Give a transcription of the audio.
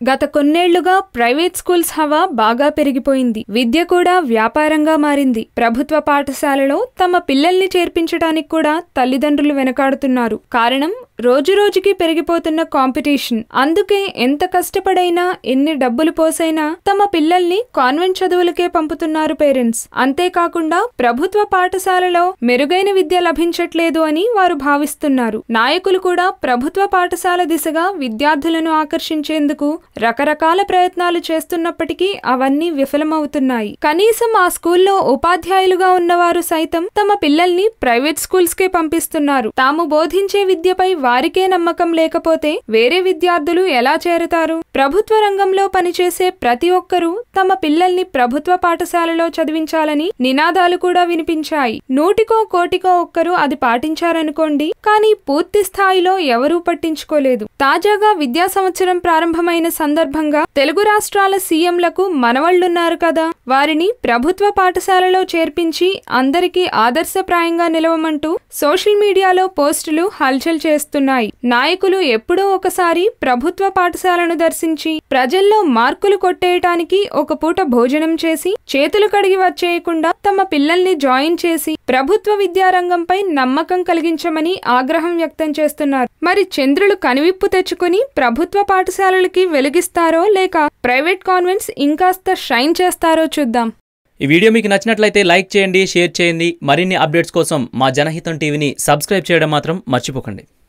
గత కొన్నేళ్ళుగా private schools హవా బాగా పెరిగిపోయింది. విద్య కూడా వ్యాపారంగా మారింది. ప్రభుత్వ పాఠశాలలో తమ పిల్లల్ని చేర్పించడానికి కూడా తల్లిదండ్రులు వెనకాడుతున్నారు. కారణం రోజురోజుకి పెరిగిపోతున్న కాంపిటీషన్. అందుకే ఎంత కష్టపడైనా ఎన్ని డబ్బులు పోసైనా తమ పిల్లల్ని కాన్వెంట్ చదువులకే పంపుతున్నారు పేరెంట్స్. అంతేకాకుండా ప్రభుత్వ పాఠశాలలో మెరుగైన విద్య లభించట్లేదు అని వారు భావిస్తున్నారు. నాయకులు కూడా ప్రభుత్వ పాఠశాల దిశగా విద్యార్థులను ఆకర్షించేందుకు రకరకాల ప్రయత్నాలు చేస్తున్నప్పటికీ అవన్నీ విఫలమవుతున్నాయి. కనీసం ఆ స్కూల్లో ఉపాధ్యాయులుగా ఉన్నవారు సైతం తమ పిల్లల్ని ప్రైవేట్ స్కూల్స్కే పంపిస్తున్నారు. తాము బోధించే విద్యపై వారికే నమ్మకం లేకపోతే వేరే విద్యార్థులు ఎలా చేరతారు? ప్రభుత్వ రంగంలో పనిచేసే ప్రతి ఒక్కరూ తమ పిల్లల్ని ప్రభుత్వ పాఠశాలలో చదివించాలని నినాదాలు కూడా వినిపించాయి. నూటికో కోటికో ఒక్కరు అది పాటించారనుకోండి కానీ పూర్తి స్థాయిలో ఎవరూ పట్టించుకోలేదు. తాజాగా విద్యా సంవత్సరం ప్రారంభమైన సందర్భంగా తెలుగు రాష్ట్రాల సీఎంలకు మనవళ్ళున్నారు కదా. వారిని ప్రభుత్వ పాఠశాలలో చేర్పించి అందరికీ ఆదర్శప్రాయంగా నిలవమంటూ సోషల్ మీడియాలో పోస్టులు హల్చల్ చేస్తున్నాయి. నాయకులు ఎప్పుడో ఒకసారి ప్రభుత్వ పాఠశాలను దర్శించి ప్రజల్లో మార్కులు కొట్టేయటానికి ఒక పూట భోజనం చేసి చేతులు కడిగి వచ్చేయకుండా తమ పిల్లల్ని జాయిన్ చేసి ప్రభుత్వ విద్యారంగంపై నమ్మకం కలిగించమని ఆగ్రహం వ్యక్తం చేస్తున్నారు. మరి చంద్రులు కనువిప్పు తెచ్చుకుని ప్రభుత్వ పాఠశాలలకి తగ్గిస్తారో లేక ప్రైవేట్ కాన్వెంట్స్ ఇంకాస్త షైన్ చేస్తారో చూద్దాం. ఈ వీడియో మీకు నచ్చినట్లయితే లైక్ చేయండి షేర్ చేయండి. మరిన్ని అప్డేట్స్ కోసం మా జనహితం టీవీని సబ్స్క్రైబ్ చేయడం మాత్రం మర్చిపోకండి.